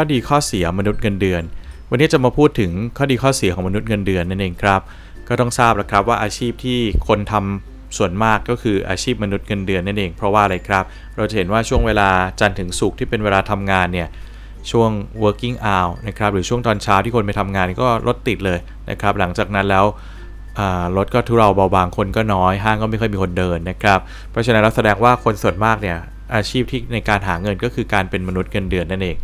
ข้อดีข้อเสียมนุษย์เงินเดือน วันนี้จะมาพูดถึงข้อดีข้อเสียของมนุษย์เงินเดือนนั่นเองครับ ก็ต้องทราบแล้วครับว่าอาชีพที่คนทำส่วนมากก็คืออาชีพมนุษย์เงินเดือนนั่นเอง เพราะว่าอะไรครับ เราจะเห็นว่าช่วงเวลาจันทร์ถึงศุกร์ที่เป็นเวลาทำงานเนี่ยช่วง working hour นะครับหรือช่วงตอนเช้าที่คนไปทำงานก็รถติดเลยนะครับหลังจากนั้นแล้วรถก็ทุเราเบาบางคนก็น้อย ห้างก็ไม่ค่อยมีคนเดินนะครับ เพราะฉะนั้นเราแสดงว่าคนส่วนมากเนี่ยอาชีพที่ในการหาเงินก็คือการเป็นมนุษย์เงินเดือนนั่นเอง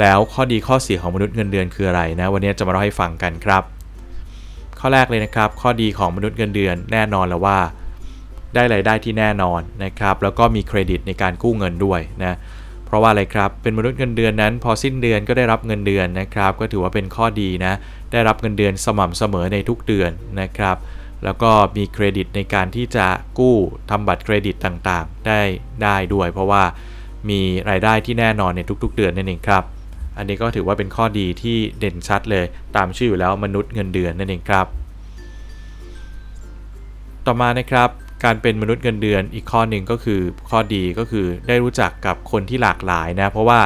แล้วข้อดีข้อเสียของมนุษย์เงินเดือนคืออะไรนะ วันนี้จะมาเล่าให้ฟังกันครับ ข้อแรกเลยนะครับ ข้อดีของมนุษย์เงินเดือนแน่นอนแล้วว่า ได้รายได้ที่แน่นอนนะครับ แล้วก็มีเครดิตในการกู้เงินด้วยนะ เพราะว่าอะไรครับ เป็นมนุษย์เงินเดือนนั้น พอสิ้นเดือนก็ได้รับเงินเดือนนะครับ ก็ถือว่าเป็นข้อดีนะ ได้รับเงินเดือนสม่ำเสมอในทุกเดือนนะครับ แล้วก็มีเครดิตในการที่จะกู้ทำบัตรเครดิตต่างๆ ได้ได้ด้วย เพราะว่ามีรายได้ที่แน่นอนในทุก ๆ เดือนนั่นเองครับ อันนี้ก็ถือว่าเป็นข้อดีที่เด่นชัดเลย ตามชื่ออยู่แล้วมนุษย์เงินเดือนนั่นเองครับ ต่อมานะครับการเป็นมนุษย์เงินเดือนอีกข้อหนึ่งก็คือข้อดีก็คือได้รู้จักกับคนที่หลากหลายนะ เพราะว่า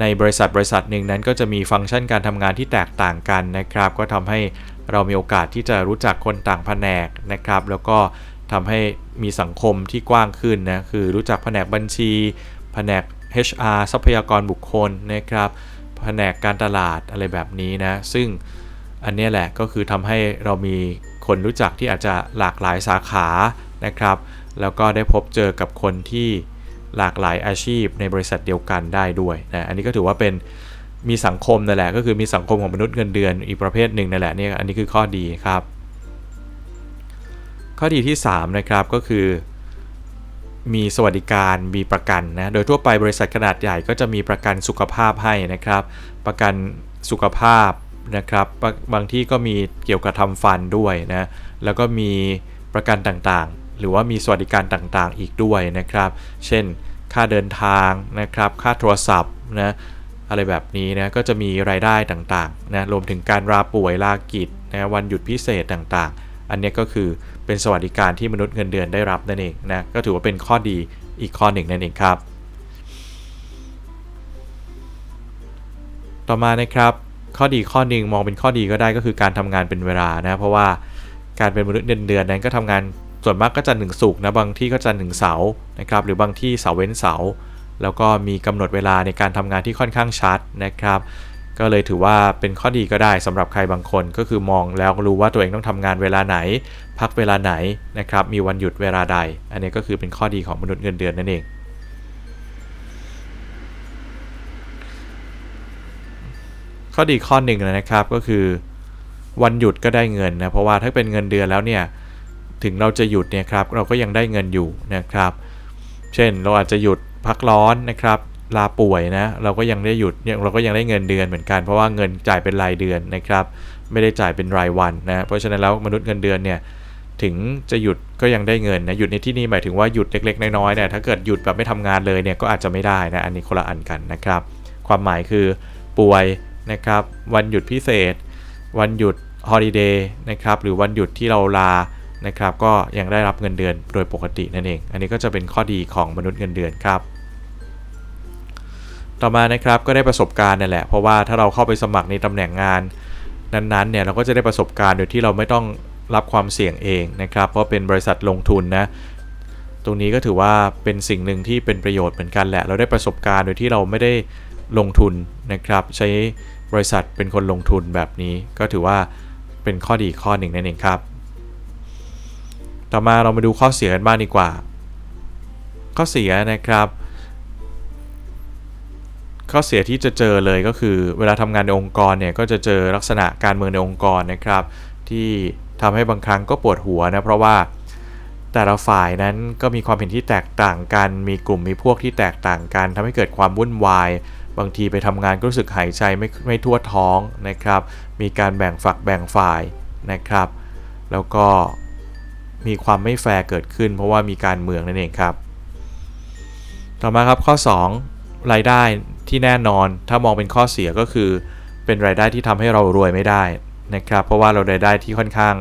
ในบริษัทบริษัทหนึ่งนั้นก็จะมีฟังก์ชันการทำงานที่แตกต่างกันนะครับ ก็ทำให้เรามีโอกาสที่จะรู้จักคนต่างแผนกนะครับ แล้วก็ทำให้มีสังคมที่กว้างขึ้นนะคือรู้จักแผนกบัญชี แผนก HR ทรัพยากรบุคคลนะครับ แผนกการตลาดอะไรแบบนี้นะ ซึ่งอันนี้แหละก็คือทำให้เรามีคนรู้จักที่อาจจะหลากหลายสาขานะครับ แล้วก็ได้พบเจอกับคนที่หลากหลายอาชีพในบริษัทเดียวกันได้ด้วยนะ อันนี้ก็ถือว่าเป็นมีสังคมนั่นแหละ ก็คือมีสังคมของมนุษย์เงินเดือนอีกประเภทหนึ่งนั่นแหละนี่อันนี้คือข้อดีครับ ข้อดีที่3นะครับก็คือ มีสวัสดิการมีประกันนะโดยทั่วไปบริษัทขนาดใหญ่ก็จะมีประกันสุขภาพให้นะครับ ประกันสุขภาพนะครับบางที่ก็มีเกี่ยวกับทำฟันด้วยนะแล้วก็มีประกันต่างๆ หรือว่ามีสวัสดิการต่างๆ อีกด้วยนะครับ เช่น ค่าเดินทางนะครับ ค่าโทรศัพท์นะอะไรแบบนี้นะก็จะมีรายได้ต่างๆนะรวมถึงการลาป่วยลากิจนะวันหยุดพิเศษต่างๆ อันนี้ก็คือเป็นสวัสดิการที่มนุษย์เงินเดือนได้รับนั่นเองนะก็ถือว่าเป็นข้อดีอีกข้อหนึ่งนั่นเองครับ ต่อมานะครับข้อดีข้อหนึ่งมองเป็นข้อดีก็ได้ก็คือการทำงานเป็นเวลานะเพราะว่าการเป็นมนุษย์เดือนเดือนนั้นก็ทำงานส่วนมากก็จันทร์ถึงศุกนะบางที่ก็จันทร์ถึงเสาร์นะครับหรือบางที่เสาร์เว้นเสาร์แล้วก็มีกำหนดเวลาในการทำงานที่ค่อนข้างชัดนะครับ ก็เลยถือว่าเป็นข้อดีก็ได้สำหรับใครบางคน ก็คือมองแล้วรู้ว่าตัวเองต้องทำงานเวลาไหน พักเวลาไหนนะครับมีวันหยุดเวลาใด อันนี้ก็คือเป็นข้อดีของมนุษย์เงินเดือนนั่นเองข้อดีข้อหนึ่งนะครับก็คือวันหยุดก็ได้เงินนะเพราะว่าถ้าเป็นเงินเดือนแล้วเนี่ยถึงเราจะหยุดเนี่ยครับเราก็ยังได้เงินอยู่นะครับ เช่นเราอาจจะหยุดพักร้อนนะครับ ลาป่วยนะเราก็ยังได้หยุดเนี่ยเราก็ยังได้เงินเดือนเหมือนกัน เพราะว่าเงินจ่ายเป็นรายเดือนนะครับ ไม่ได้จ่ายเป็นรายวันนะเพราะฉะนั้นแล้วมนุษย์เงินเดือนเนี่ยถึงจะหยุดก็ยังได้เงินนะหยุดในที่นี้หมายถึงว่าหยุดเล็กๆน้อยๆเนี่ยถ้าเกิดหยุดแบบไม่ทำงานเลยเนี่ยก็อาจจะไม่ได้นะอันนี้คนละอันกันนะครับ ความหมายคือป่วยนะครับ วันหยุดพิเศษ วันหยุดฮอลิเดย์นะครับหรือวันหยุดที่เราลานะครับ ก็ยังได้รับเงินเดือนโดยปกตินั่นเอง อันนี้ก็จะเป็นข้อดีของมนุษย์เงินเดือนครับ ต่อมานะครับก็ได้ประสบการณ์นั่แหละ เพราะว่าถ้าเราเข้าไปสมัครในตำแหน่งงานนั้นๆเนี่ยเราก็จะได้ประสบการณ์โดยที่เราไม่ต้องรับความเสี่ยงเองนะครับเพราะเป็นบริษัทลงทุนนะตรงนี้ก็ถือว่าเป็นสิ่งหนึ่งที่เป็นประโยชน์เหมือนกันแหละ เราได้ประสบการณ์โดยที่เราไม่ได้ลงทุนนะครับ ใช้บริษัทเป็นคนลงทุนแบบนี้ ก็ถือว่าเป็นข้อดีข้อหนึ่งนั่นเองครับ ต่อมาเรามาดูข้อเสียกันบ้างดีกว่า ข้อเสียนะครับ ข้อเสียที่จะเจอเลยก็คือ เวลาทำงานในองค์กรเนี่ยก็จะเจอลักษณะการเมืองในองค์กรนะครับ ที่ทำให้บางครั้งก็ปวดหัวนะเพราะว่าแต่ละฝ่ายนั้นก็มีความเห็นที่แตกต่างกัน มีกลุ่มมีพวกที่แตกต่างกันทำให้เกิดความวุ่นวาย บางทีไปทำงานก็รู้สึกหายใจไม่ไม่ทั่วท้องนะครับ มีการแบ่งฝักแบ่งฝ่ายนะครับ แล้วก็มีความไม่แฟร์เกิดขึ้น เพราะว่ามีการเมืองนั่นเองครับ ต่อมาครับข้อ 2 รายได้ ที่แน่นอนถ้ามองเป็นข้อเสียก็คือ เป็นรายได้ที่ทำให้เรารวยไม่ได้นะครับ เพราะว่าเรารายได้ที่ค่อนข้าง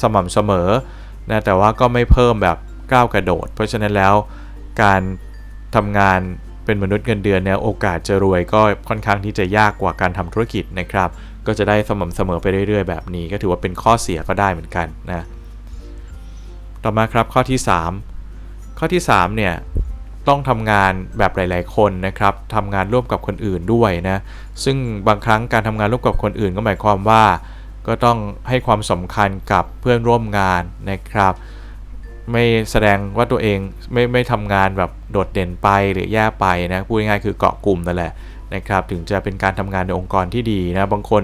สม่ำเสมอนะแต่ว่าก็ไม่เพิ่มแบบก้าวกระโดด เพราะฉะนั้นแล้วการทำงานเป็นมนุษย์เงินเดือนเนี่ยโอกาสจะรวยก็ค่อนข้างที่จะยากกว่าการทำธุรกิจนะครับ ก็จะได้สม่ำเสมอไปเรื่อยๆ แบบนี้ ก็ถือว่าเป็นข้อเสียก็ได้เหมือนกันนะต่อมาครับข้อที่ 3 ข้อที่3เนี่ย ต้องทำงานแบบหลาย ๆ คนนะครับทำงานร่วมกับคนอื่นด้วยนะซึ่งบางครั้งการทำงานร่วมกับคนอื่นก็หมายความว่า ก็ต้องให้ความสำคัญกับเพื่อนร่วมงานนะครับ ไม่แสดงว่าตัวเองไม่ไม่ทำงานแบบโดดเด่นไปหรือแย่ไปนะพูดง่ายๆคือเกาะกลุ่มนั่นแหละนะครับถึงจะเป็นการทำงานในองค์กรที่ดีนะบางคน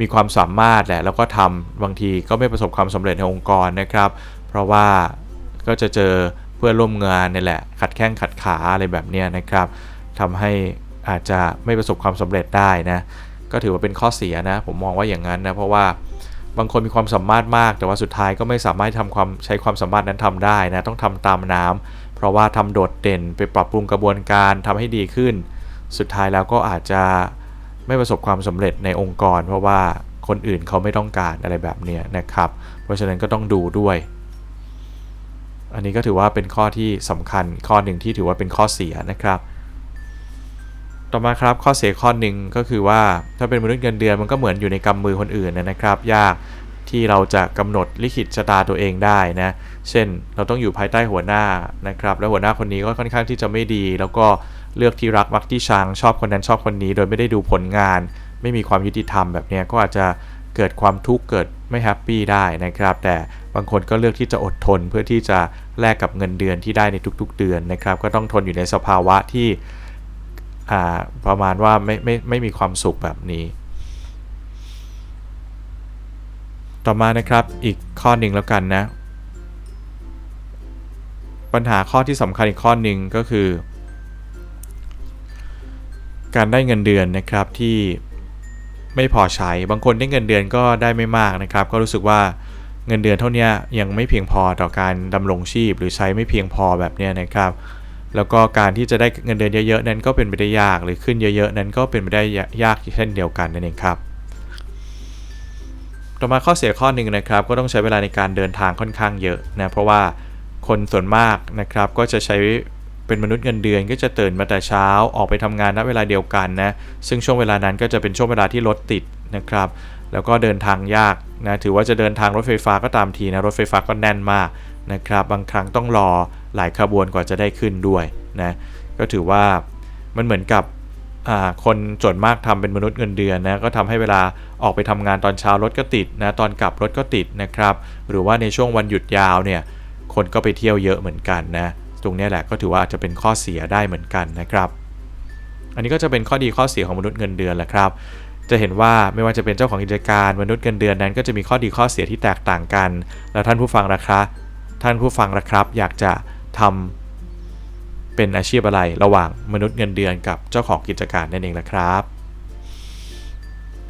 มีความสามารถแหละแล้วก็ทำบางทีก็ไม่ประสบความสำเร็จในองค์กรนะครับ เพราะว่าก็จะเจอ เพื่อนร่วมงานนี่แหละ ขัดแข้งขัดขาอะไรแบบนี้นะครับทำให้อาจจะไม่ประสบความสำเร็จได้นะก็ถือว่าเป็นข้อเสียนะ ผมมองว่าอย่างนั้นนะเพราะว่าบางคนมีความสามารถมาก แต่ว่าสุดท้ายก็ไม่สามารถทำความใช้ความสามารถนั้นทำได้นะต้องทำตามน้ำเพราะว่าทำโดดเด่นไปปรับปรุงกระบวนการทำให้ดีขึ้น สุดท้ายแล้วก็อาจจะไม่ประสบความสำเร็จในองค์กร เพราะว่าคนอื่นเขาไม่ต้องการอะไรแบบนี้นะครับ เพราะฉะนั้นก็ต้องดูด้วย อันนี้ก็ถือว่าเป็นข้อที่สำคัญข้อหนึ่งที่ถือว่าเป็นข้อเสียนะครับ ต่อมาครับข้อเสียข้อหนึ่งก็คือว่าถ้าเป็นมนุษย์เงินเดือนมันก็เหมือนอยู่ในกำมือคนอื่นนะครับ ยากที่เราจะกำหนดลิขิตชะตาตัวเองได้นะ เช่น เราต้องอยู่ภายใต้หัวหน้านะครับ แล้วหัวหน้าคนนี้ก็ค่อนข้างที่จะไม่ดี แล้วก็เลือกที่รักมักที่ชังชอบคนนั้นชอบคนนี้ โดยไม่ได้ดูผลงาน ไม่มีความยุติธรรมแบบนี้ก็อาจจะเกิดความทุกข์เกิด ไม่แฮปปี้ได้นะครับ แต่บางคนก็เลือกที่จะอดทนเพื่อที่จะแลกกับเงินเดือนที่ได้ในทุกๆ เดือนนะครับ ก็ต้องทนอยู่ในสภาวะที่ประมาณว่าไม่ไม่ไม่มีความสุขแบบนี้ ต่อมานะครับอีกข้อหนึ่งแล้วกันนะ ปัญหาข้อที่สำคัญอีกข้อหนึ่งก็คือ การได้เงินเดือนนะครับที่ ไม่พอใช้ บางคนได้เงินเดือนก็ได้ไม่มากนะครับ ก็รู้สึกว่าเงินเดือนเท่านี้ยังไม่เพียงพอต่อการดำรงชีพ หรือใช้ไม่เพียงพอแบบนี้นะครับ แล้วก็การที่จะได้เงินเดือนเยอะๆนั้นก็เป็นไปได้ยากหรือขึ้นเยอะๆนั้นก็เป็นไปได้ยากเช่นเดียวกันนั่นเองครับ ต่อมาข้อเสียข้อหนึ่งนะครับ ก็ต้องใช้เวลาในการเดินทางค่อนข้างเยอะนะเพราะว่าคนส่วนมากนะครับก็จะใช้ เป็นมนุษย์เงินเดือนก็จะตื่นมาแต่เช้าออกไปทำงานณเวลาเดียวกันนะ ซึ่งช่วงเวลานั้นก็จะเป็นช่วงเวลาที่รถติดนะครับ แล้วก็เดินทางยากนะ ถือว่าจะเดินทางรถไฟฟ้าก็ตามทีนะ รถไฟฟ้าก็แน่นมากนะครับ บางครั้งต้องรอหลายขบวนกว่าจะได้ขึ้นด้วยนะ ก็ถือว่ามันเหมือนกับคนส่วนมากทำเป็นมนุษย์เงินเดือนนะ ก็ทำให้เวลาออกไปทำงานตอนเช้ารถก็ติดนะ ตอนกลับรถก็ติดนะครับ หรือว่าในช่วงวันหยุดยาวเนี่ย คนก็ไปเที่ยวเยอะเหมือนกันนะ ตรงนี้แหละก็ถือว่าอาจจะเป็นข้อเสียได้เหมือนกันนะครับ อันนี้ก็จะเป็นข้อดีข้อเสียของมนุษย์เงินเดือนแหละครับ จะเห็นว่าไม่ว่าจะเป็นเจ้าของกิจการมนุษย์เงินเดือนนั้น ก็จะมีข้อดีข้อเสียที่แตกต่างกัน แล้วท่านผู้ฟังนะครับท่านผู้ฟังนะครับ อยากจะทำเป็นอาชีพอะไรระหว่างมนุษย์เงินเดือนกับเจ้าของกิจการนั่นเองนะครับ